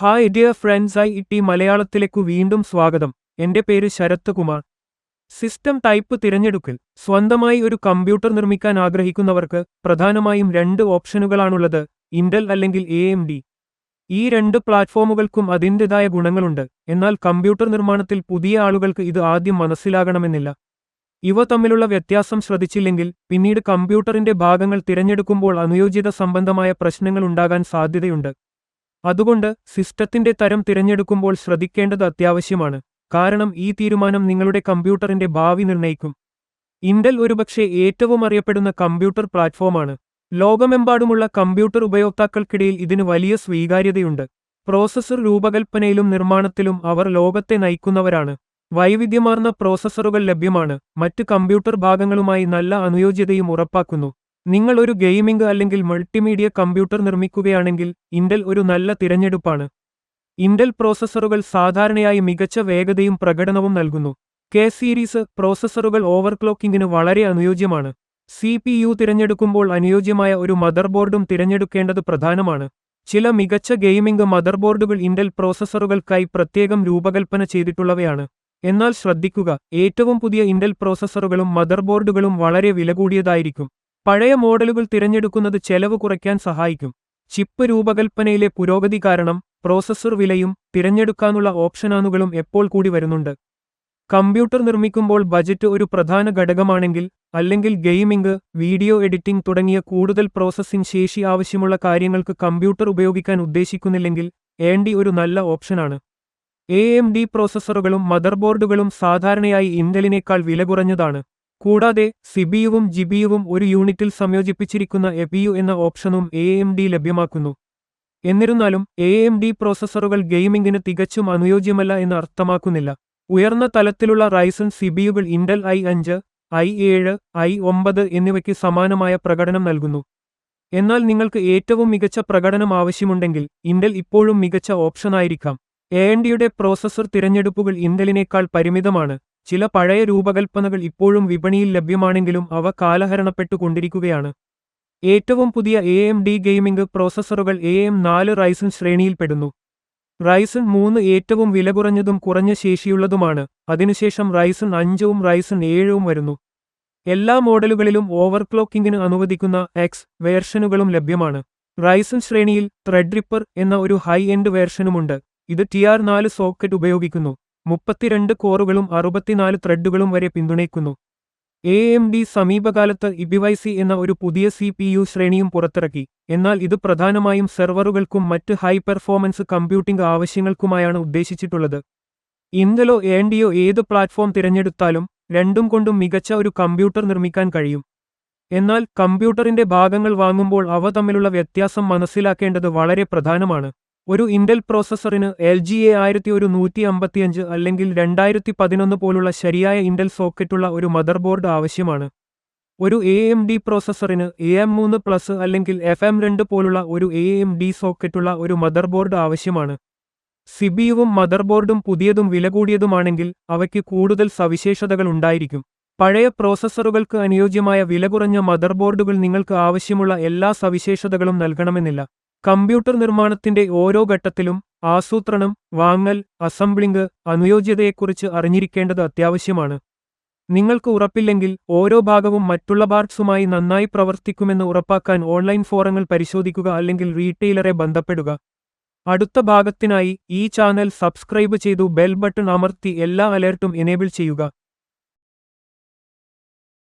Hi dear friends I T മലയാളത്തിലേക്കു വീണ്ടും സ്വാഗതം. എന്റെ പേര് ശരത് കുമാർ സിസ്റ്റം ടൈപ്പ് തിരഞ്ഞെടുക്കൽ. സ്വന്തമായി ഒരു കമ്പ്യൂട്ടർ നിർമ്മിക്കാൻ ആഗ്രഹിക്കുന്നവർക്ക് പ്രധാനമായും രണ്ട് ഓപ്ഷനുകളാണുള്ളത്. ഇൻഡൽ അല്ലെങ്കിൽ എ എം ഡി ഈ രണ്ട് പ്ലാറ്റ്ഫോമുകൾക്കും അതിന്റെതായ ഗുണങ്ങളുണ്ട്. എന്നാൽ കമ്പ്യൂട്ടർ നിർമ്മാണത്തിൽ പുതിയ ആളുകൾക്ക് ഇത് ആദ്യം മനസ്സിലാകണമെന്നില്ല. ഇവ തമ്മിലുള്ള വ്യത്യാസം ശ്രദ്ധിച്ചില്ലെങ്കിൽ പിന്നീട് കമ്പ്യൂട്ടറിന്റെ ഭാഗങ്ങൾ തിരഞ്ഞെടുക്കുമ്പോൾ അനുയോജിത സംബന്ധമായ പ്രശ്നങ്ങൾ ഉണ്ടാകാൻ സാധ്യതയുണ്ട്. അതുകൊണ്ട് സിസ്റ്റത്തിന്റെ തരം തിരഞ്ഞെടുക്കുമ്പോൾ ശ്രദ്ധിക്കേണ്ടത് അത്യാവശ്യമാണ്. കാരണം ഈ തീരുമാനം നിങ്ങളുടെ കമ്പ്യൂട്ടറിന്റെ ഭാവി നിർണയിക്കും. ഇന്റൽ ഒരുപക്ഷെ ഏറ്റവും അറിയപ്പെടുന്ന കമ്പ്യൂട്ടർ പ്ലാറ്റ്ഫോമാണ്. ലോകമെമ്പാടുമുള്ള കമ്പ്യൂട്ടർ ഉപയോക്താക്കൾക്കിടയിൽ ഇതിന് വലിയ സ്വീകാര്യതയുണ്ട്. പ്രോസസ്സർ രൂപകൽപ്പനയിലും നിർമ്മാണത്തിലും അവർ ലോകത്തെ നയിക്കുന്നവരാണ്. വൈവിധ്യമാർന്ന പ്രോസസ്സറുകൾ ലഭ്യമാണ്. മറ്റ് കമ്പ്യൂട്ടർ ഭാഗങ്ങളുമായി നല്ല അനുയോജ്യതയും ഉറപ്പാക്കുന്നു. നിങ്ങൾ ഒരു ഗെയിമിംഗ് അല്ലെങ്കിൽ മൾട്ടിമീഡിയ കമ്പ്യൂട്ടർ നിർമ്മിക്കുകയാണെങ്കിൽ ഇന്റൽ ഒരു നല്ല തിരഞ്ഞെടുപ്പാണ്. ഇന്റൽ പ്രോസസ്സറുകൾ സാധാരണയായി മികച്ച വേഗതയും പ്രകടനവും നൽകുന്നു. കെ സീരീസ് പ്രോസസ്സറുകൾ ഓവർക്ലോക്കിംഗിന് വളരെ അനുയോജ്യമാണ്. സി പി യു തിരഞ്ഞെടുക്കുമ്പോൾ അനുയോജ്യമായ ഒരു മദർബോർഡും തിരഞ്ഞെടുക്കേണ്ടത് പ്രധാനമാണ്. ചില മികച്ച ഗെയിമിംഗ് മദർബോർഡുകൾ ഇന്റൽ പ്രോസസ്സറുകൾക്കായി പ്രത്യേകം രൂപകൽപ്പന ചെയ്തിട്ടുള്ളവയാണ്. എന്നാൽ ശ്രദ്ധിക്കുക ഏറ്റവും പുതിയ ഇന്റൽ പ്രോസസ്സറുകളും മദർബോർഡുകളും വളരെ വില കൂടിയതായിരിക്കും പഴയ മോഡലുകൾ തിരഞ്ഞെടുക്കുന്നത് ചെലവ് കുറയ്ക്കാൻ സഹായിക്കും. ചിപ്പ് രൂപകൽപ്പനയിലെ പുരോഗതി കാരണം പ്രോസസ്സർ വിലയും തിരഞ്ഞെടുക്കാനുള്ള ഓപ്ഷനാനുകളും എപ്പോൾ കൂടി വരുന്നുണ്ട്. കമ്പ്യൂട്ടർ നിർമ്മിക്കുമ്പോൾ ബജറ്റ് ഒരു പ്രധാന ഘടകമാണെങ്കിൽ അല്ലെങ്കിൽ ഗെയിമിംഗ് വീഡിയോ എഡിറ്റിംഗ് തുടങ്ങിയ കൂടുതൽ പ്രോസസ്സിംഗ് ശേഷി ആവശ്യമുള്ള കാര്യങ്ങൾക്ക് കമ്പ്യൂട്ടർ ഉപയോഗിക്കാൻ ഉദ്ദേശിക്കുന്നില്ലെങ്കിൽ ഏണ്ടി ഒരു നല്ല ഓപ്ഷനാണ്. എ എം ഡി പ്രോസസ്സറുകളും മദർബോർഡുകളും സാധാരണയായി ഇന്റലിനേക്കാൾ വില കുറഞ്ഞതാണ്. കൂടാതെ സിബിയുവും ജിബിയുവും ഒരു യൂണിറ്റിൽ സംയോജിപ്പിച്ചിരിക്കുന്ന എബിയു എന്ന ഓപ്ഷനും എ എം ഡി ലഭ്യമാക്കുന്നു. എന്നിരുന്നാലും എ എം ഡി പ്രോസസ്സറുകൾ ഗെയിമിംഗിന് തികച്ചും അനുയോജ്യമല്ല എന്ന് അർത്ഥമാക്കുന്നില്ല. ഉയർന്ന തലത്തിലുള്ള റൈസൺ സിബിയുകൾ ഇന്റൽ ഐ അഞ്ച് ഐ ഏഴ് ഐ ഒമ്പത് എന്നിവയ്ക്ക് സമാനമായ പ്രകടനം നൽകുന്നു. എന്നാൽ നിങ്ങൾക്ക് ഏറ്റവും മികച്ച പ്രകടനം ആവശ്യമുണ്ടെങ്കിൽ ഇന്റൽ ഇപ്പോഴും മികച്ച ഓപ്ഷനായിരിക്കാം. എ എൻ ഡിയുടെ പ്രോസസ്സർ തിരഞ്ഞെടുപ്പുകൾ ഇന്റലിനേക്കാൾ പരിമിതമാണ്. ചില പഴയ രൂപകൽപ്പനകൾ ഇപ്പോഴും വിപണിയിൽ ലഭ്യമാണെങ്കിലും അവ കാലഹരണപ്പെട്ടുകൊണ്ടിരിക്കുകയാണ്. ഏറ്റവും പുതിയ എ എം ഡി ഗെയിമിംഗ് പ്രോസസ്സറുകൾ എ എം നാല് റൈസൺ ശ്രേണിയിൽപ്പെടുന്നു. റൈസൺ മൂന്ന് ഏറ്റവും വില കുറഞ്ഞതും കുറഞ്ഞ ശേഷിയുള്ളതുമാണ്. അതിനുശേഷം റൈസൺ അഞ്ചും റൈസൺ ഏഴും വരുന്നു. എല്ലാ മോഡലുകളിലും ഓവർക്ലോക്കിംഗിന് അനുവദിക്കുന്ന എക്സ് വേർഷനുകളും ലഭ്യമാണ്. റൈസൺ ശ്രേണിയിൽ ത്രെഡ് റിപ്പർ എന്ന ഒരു ഹൈ എൻഡ് വേർഷനുമുണ്ട്. ഇത് ടി ആർ നാല് സോക്കറ്റ് ഉപയോഗിക്കുന്നു. മുപ്പത്തിരണ്ട് കോറുകളും അറുപത്തിനാല് ത്രെഡുകളും വരെ പിന്തുണയ്ക്കുന്നു. എ എം ഡി സമീപകാലത്ത് ഇബിവൈസി എന്ന ഒരു പുതിയ സി പി യു ശ്രേണിയും പുറത്തിറക്കി. എന്നാൽ ഇത് പ്രധാനമായും സെർവറുകൾക്കും മറ്റ് ഹൈ പെർഫോമൻസ് കമ്പ്യൂട്ടിംഗ് ആവശ്യങ്ങൾക്കുമായാണ് ഉദ്ദേശിച്ചിട്ടുള്ളത്. ഇന്തലോ എ ഡിയോ ഏത് പ്ലാറ്റ്ഫോം തിരഞ്ഞെടുത്താലും രണ്ടും കൊണ്ടും മികച്ച ഒരു കമ്പ്യൂട്ടർ നിർമ്മിക്കാൻ കഴിയും. എന്നാൽ കമ്പ്യൂട്ടറിന്റെ ഭാഗങ്ങൾ വാങ്ങുമ്പോൾ അവ തമ്മിലുള്ള വ്യത്യാസം മനസ്സിലാക്കേണ്ടത് വളരെ പ്രധാനമാണ്. ഒരു ഇന്റൽ പ്രോസസറിന് എൽ ജി എ ആയിരത്തി ഒരു നൂറ്റി അമ്പത്തിയഞ്ച് അല്ലെങ്കിൽ രണ്ടായിരത്തി പതിനൊന്ന് പോലുള്ള ശരിയായ ഇന്റൽ സോക്കറ്റുള്ള ഒരു മദർ ബോർഡ് ആവശ്യമാണ്. ഒരു എ എം ഡി പ്രോസസ്സറിന് എ എം മൂന്ന് പ്ലസ് അല്ലെങ്കിൽ എഫ് എം രണ്ട് പോലുള്ള ഒരു എ എം ഡി സോക്കറ്റുള്ള ഒരു മദർ ബോർഡ് ആവശ്യമാണ് സിബിയുവും മദർ ബോർഡും പുതിയതും വില കൂടിയതുമാണെങ്കിൽ അവയ്ക്ക് കൂടുതൽ സവിശേഷതകൾ ഉണ്ടായിരിക്കും. പഴയ പ്രോസസ്സറുകൾക്ക് അനുയോജ്യമായ വില കുറഞ്ഞ മദർ ബോർഡുകൾ നിങ്ങൾക്ക് ആവശ്യമുള്ള എല്ലാ സവിശേഷതകളും നൽകണമെന്നില്ല. കമ്പ്യൂട്ടർ നിർമ്മാണത്തിന്റെ ഓരോ ഘട്ടത്തിലും ആസൂത്രണം വാങ്ങൽ അസംബ്ലിംഗ് അനുയോജ്യതയെക്കുറിച്ച് അറിഞ്ഞിരിക്കേണ്ടത് അത്യാവശ്യമാണ്. നിങ്ങൾക്ക് ഉറപ്പില്ലെങ്കിൽ ഓരോ ഭാഗവും മറ്റുള്ള പാർട്സുമായി നന്നായി പ്രവർത്തിക്കുമെന്ന് ഉറപ്പാക്കാൻ ഓൺലൈൻ ഫോറങ്ങൾ പരിശോധിക്കുക അല്ലെങ്കിൽ റീറ്റെയിലറെ ബന്ധപ്പെടുക. അടുത്ത ഭാഗത്തിനായി ഈ ചാനൽ സബ്സ്ക്രൈബ് ചെയ്തു ബെൽ ബട്ടൺ അമർത്തി എല്ലാ അലേർട്ടും എനേബിൾ ചെയ്യുക.